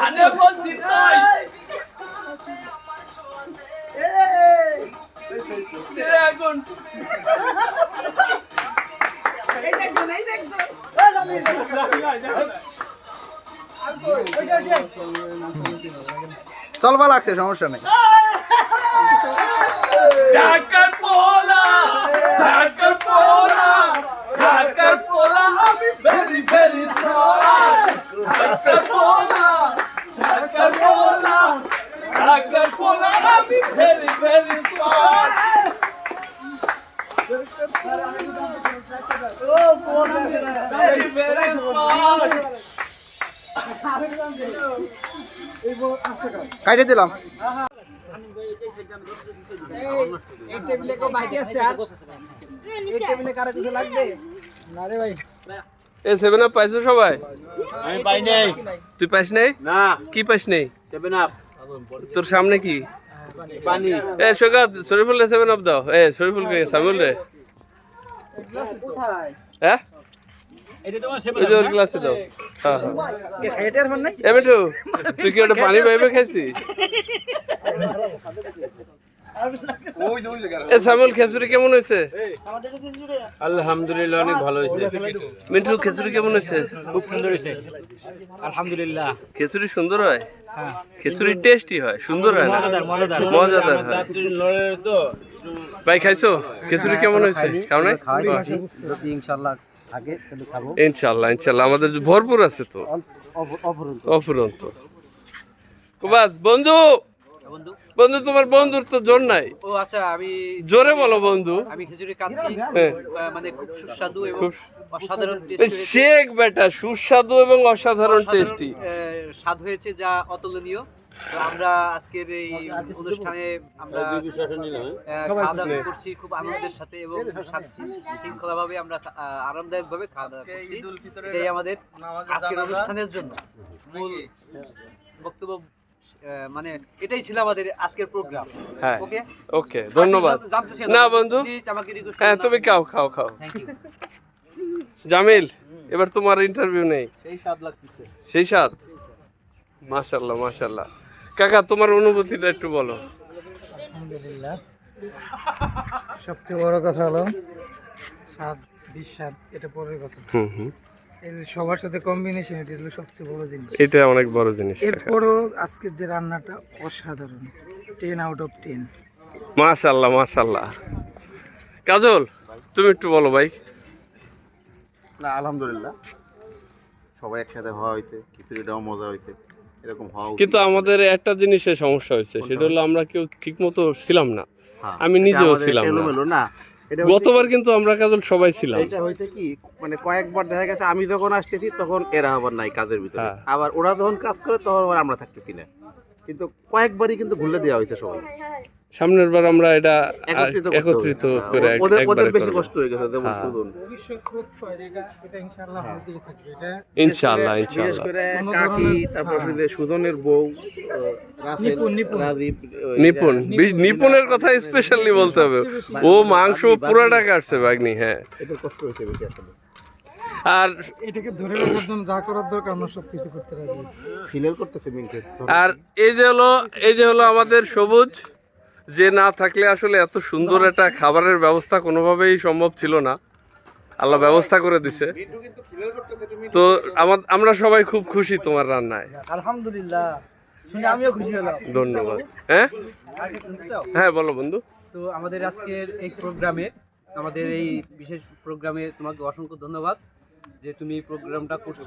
আনে বলছি তাই। এখন। চলবা লাগছে সমস্যা নেই। ঢাকার কাইটে দিলাম। এই টেবিলে কেউ বাকি আছে আর? এই টেবিলে কারও কিছু লাগবে? এ সেভেন আপ পাইছো সবাই? আমি পাই নাই। তুই পাইস নাই? না। কি পাইস নাই? সেভেন আপ তোর সামনে কি? পানি। এ সৈকত শরীফুল রে সেভেন আপ দাও। এ শরীফুল কে সামিউল রে। ওই যে ওর গ্লাসে দাও। হ্যাঁ এ মিঠু তুই কি ওটা পানি পাইবে খাইছিস এ খেচুরি কেমন হয়েছে আলহামদুলিল্লাহ অনেক ভালো হয়েছে মিন্টু খেচুরি কেমন হয়েছে খুব সুন্দর হয়েছে আলহামদুলিল্লাহ। খেচুরি সুন্দর হয়? খেচুরি টেস্টি হয় সুন্দর হয় না? মজাদার মজাদার। হয়। ভাই খাইছো? খেচুরি কেমন হয়েছে খাও ইনশাআল্লাহ থাকে তাহলে খাব। ইনশাল্লাহ ইনশাল্লাহ আমাদের ভরপুর আছে তো। অপরন্ত অফুরন্ত কুবাস বন্ধু! বন্ধু? বন্ধু তোমার বন্ধুর তো জোর নাই। ও আচ্ছা আমি জোরে বলো বন্ধু। আমি খিচুড়ি কাচ্ছি হ্যাঁ। মানে খুব সুস্বাদু এবং অসাধারণ শেখ বেটা সুস্বাদু এবং অসাধারণ অসাধারণ, টেস্টি আহ, স্বাদ হয়েছে যা অতুলনীয়। তো আমরা আজকের এই অনুষ্ঠানে আমরা খাওয়া দাওয়া করছি খুব আনন্দের সাথে এবং শৃঙ্খলা ভাবে আমরা আরামদায়ক ভাবে খাওয়া দাওয়া করছি। এটাই আমাদের আজকের অনুষ্ঠানের জন্য। মূল বক্তব্য মানে এটাই ছিল আমাদের আজকের প্রোগ্রাম। হ্যাঁ। ওকে? ওকে ধন্যবাদ। না বন্ধু। হ্যাঁ তুমি খাও খাও খাও। জামিল এবার তোমার ইন্টারভিউ নেই। সেই স্বাদ লাগতেছে। সেই সাত মাশাল্লাহ মাশাল্লাহ কাকা তোমার অনুভূতিটা একটু বলো। আলহামদুলিল্লাহ। সবচেয়ে বড় কথা হলো স্বাদ বিস্বাদ এটা পরের কথা। হুম হুম। এই যে সবার সাথে কম্বিনেশন এটা হলো সবচেয়ে বড় জিনিস। এটা অনেক বড় জিনিস এরপরও আজকের যে রান্নাটা অসাধারণ টেন আউট অফ টেন মাশাল্লাহ মাশাল্লাহ কাজল তুমি একটু বলো ভাই। না আলহামদুলিল্লাহ। সবাই একসাথে হওয়া হয়েছে খিচুড়িটাও মজা হয়েছে। এরকম হওয়া কিন্তু আমাদের একটা জিনিসের সমস্যা হয়েছে সেটা হলো আমরা কেউ ঠিক মতো ছিলাম না। হ্যাঁ, আমি নিজেও ছিলাম না। গতবার কিন্তু আমরা কাজল সবাই ছিলাম। এটা হয়েছে কি মানে কয়েকবার দেখা গেছে আমি যখন আসতেছি তখন এরা আবার নাই কাজের ভিতরে। হ্যাঁ। আবার ওরা যখন কাজ করে তখন আবার আমরা থাকতেছি না। কিন্তু কয়েকবারই কিন্তু ঘুরলে দেওয়া হয়েছে সবাই সামনের বার আমরা এটা একত্রিত হ্যাঁ, করে ওদের বেশি কষ্ট হয়ে গেছে যেমন হ্যাঁ। সুজন ভবিষ্যৎ এটা এটা ইনশাআল্লাহ হওয়ার দিকে থাকবে। এটা ইনশাআল্লাহ বিশেষ ইনশাআল্লাহ। করে কাকি তারপর শুধু সুজনের বউ নিপুণ, নিপুণের কথা স্পেশালি বলতে হবে। ও মাংস পুরাটা কাটছে বাগনি হ্যাঁ। কষ্ট হয়েছে বেশি আসলে। আর এটাকে ধরে রাখার জন্য যা করার দরকার আমরা সব কিছু করতে রাজি করতেছে আর এই যে হলো এই যে হলো আমাদের সবুজ। যে না থাকলে আসলে এত সুন্দর একটা খাবারের ব্যবস্থা কোনোভাবেই সম্ভব ছিল না। আল্লাহ ব্যবস্থা করে দিছে। তো আমা- আমরা সবাই খুব খুশি তোমার রান্নায়। আলহামদুলিল্লাহ। শুনে আমিও খুশি হলাম। ধন্যবাদ। হ্যাঁ? হ্যাঁ বলো বন্ধু। তো আমাদের আজকের এই প্রোগ্রামে আমাদের এই বিশেষ প্রোগ্রামে তোমাকে অসংখ্য ধন্যবাদ। যে তুমি এই প্রোগ্রামটা করছ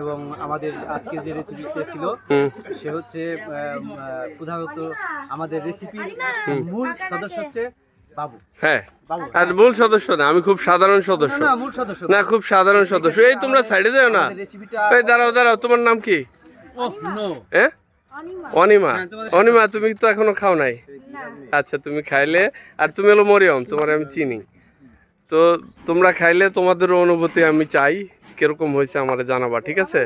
এবং আমাদের আজকে যে রেসিপিটা ছিল সে হচ্ছে প্রধানত আমাদের রেসিপির মূল সদস্য হচ্ছে বাবু। হ্যাঁ। আর মূল সদস্য না আমি খুব সাধারণ সদস্য। না মূল সদস্য না। খুব সাধারণ সদস্য। এই তোমরা সাইডে যাও না। আমাদের রেসিপিটা এই দাঁড়াও দাঁড়াও তোমার নাম কি? হ্যাঁ অনিমা অনিমা তুমি তো এখনও খাও নাই। আচ্ছা তুমি খাইলে আর তুমি হলো মরিয়ম তোমার আমি চিনি। তো তোমরা খাইলে তোমাদের অনুভূতি আমি চাই। কীরকম হয়েছে আমার জানাবা ঠিক আছে?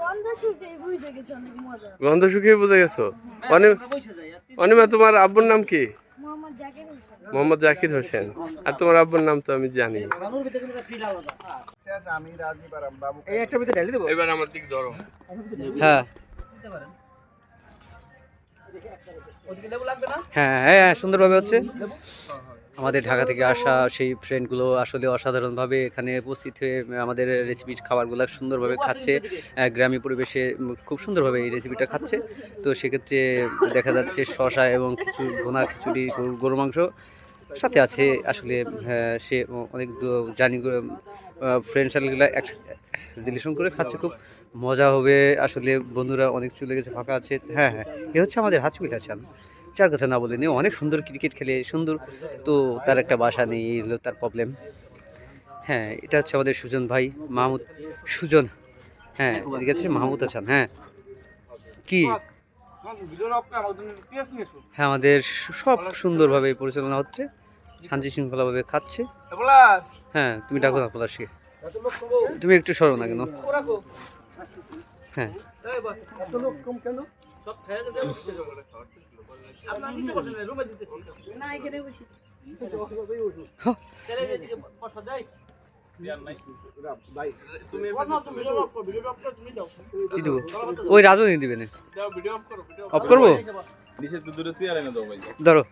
গন্ধ শুকে বুঝে গেছে অনেক মজা গন্ধ শুকিয়ে বুঝে গেছো? অনিমা অনিমা তোমার আব্বুর নাম কি? মোহাম্মদ জাকির হোসেন। মোহাম্মদ জাকির হোসেন আর তোমার আব্বুর নাম তো আমি জানি। এবার আমার দিক ধরো। হ্যাঁ। হ্যাঁ হ্যাঁ সুন্দরভাবে হচ্ছে। আমাদের ঢাকা থেকে আসা সেই ফ্রেন্ডগুলো আসলে অসাধারণভাবে এখানে উপস্থিত হয়ে আমাদের রেসিপি খাবারগুলো সুন্দরভাবে খাচ্ছে। আহ, গ্রামীণ পরিবেশে খুব সুন্দরভাবে এই রেসিপিটা খাচ্ছে। তো সেক্ষেত্রে দেখা যাচ্ছে শশা এবং কিছু ভোনা খিচুড়ি গরু- মাংস সাথে আছে। আসলে সে অনেক জানি ফ্রেন্ড সার্কেলগুলো একসাথে রিলেশন করে খাচ্ছে। খুব মজা হবে। আসলে বন্ধুরা অনেক চলে গেছে ফাঁকা আছে। হ্যাঁ হ্যাঁ। এ হচ্ছে আমাদের হাসপিল হাসান চার কথা না বলে নিয়ে অনেক সুন্দর ক্রিকেট খেলে, সুন্দর তো তার একটা বাসা নেই, এই হলো তার প্রবলেম হ্যাঁ এটা হচ্ছে আমাদের সুজন ভাই, মাহমুদ, সুজন। হ্যাঁ এদিকে হচ্ছে মাহমুদ হাসান হ্যাঁ। কি? হ্যাঁ আমাদের সব সুন্দরভাবে পরিচালনা হচ্ছে শান্তি শৃঙ্খলাভাবে খাচ্ছে। হ্যাঁ তুমি ডাকো না পলাশকে। তুমি একটু সরো না কেন? হ্যাঁ। না এখানে বসি। কি দেবো? ওই রাজনী দিবে না। অফ করব? ধরো।